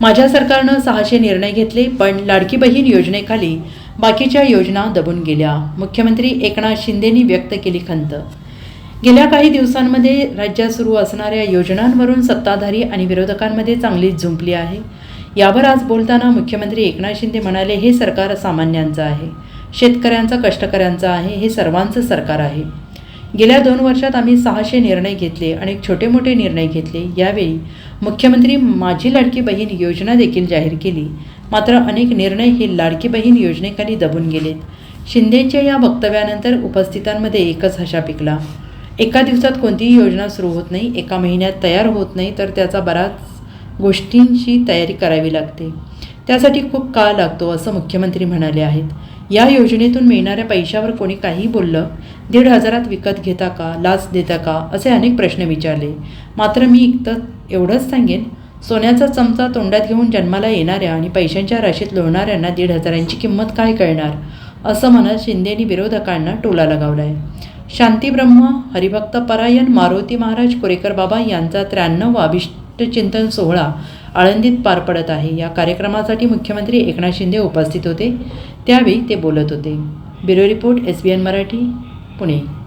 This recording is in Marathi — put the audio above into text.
माझ्या सरकारनं सहाशे निर्णय घेतले पण लाडकी बहीण योजनेखाली बाकीच्या योजना दबून गेल्या. मुख्यमंत्री एकनाथ शिंदेनी व्यक्त केली खंत. गेल्या काही दिवसांमध्ये राज्यात सुरू असणाऱ्या योजनांवरून सत्ताधारी आणि विरोधकांमध्ये चांगलीच झुंपली आहे. यावर आज बोलताना मुख्यमंत्री एकनाथ शिंदे म्हणाले हे सरकार सामान्यांचं आहे. शेतकऱ्यांचं कष्टकऱ्यांचं आहे. हे सर्वांचं सरकार आहे. गेल्या दोन वर्षात आम्ही सहाशे निर्णय घेतले अनेक छोटे मोठे निर्णय घेतले. यावेळी मुख्यमंत्री माझी लाडकी बहीण योजना देखील जाहीर केली. मात्र अनेक निर्णय हे लाडकी बहीण योजनेखाली दबून गेलेत. शिंदेच्या या वक्तव्यानंतर उपस्थितांमध्ये एकच हशा पिकला. एका दिवसात कोणतीही योजना सुरू होत नाही एका महिन्यात तयार होत नाही तर त्याचा बराच गोष्टींची तयारी करावी लागते. त्यासाठी खूप काळ लागतो असं मुख्यमंत्री म्हणाले आहेत. या योजनेतून मिळणाऱ्या पैशावर कोणी काही बोललं दीड हजारात विकत घेता का लाच देता का असे अनेक प्रश्न विचारले. मात्र मी इतकं एवढंच सांगेन सोन्याचा चमचा तोंडात घेऊन जन्माला येणाऱ्या आणि पैशांच्या राशीत लोणाऱ्यांना दीड हजारांची किंमत काय कळणार असं म्हणत शिंदेनी विरोधकांना टोला लगावला आहे शांतीब्रह्म हरिभक्त परायण मारुती महाराज कोरेकर बाबा यांचा त्र्याण्णव चिंतन सोहळा आळंदीत पार पडत आहे. या कार्यक्रमासाठी मुख्यमंत्री एकनाथ शिंदे उपस्थित होते. त्यावेळी ते बोलत होते. Bureau report S B N Marathi Pune.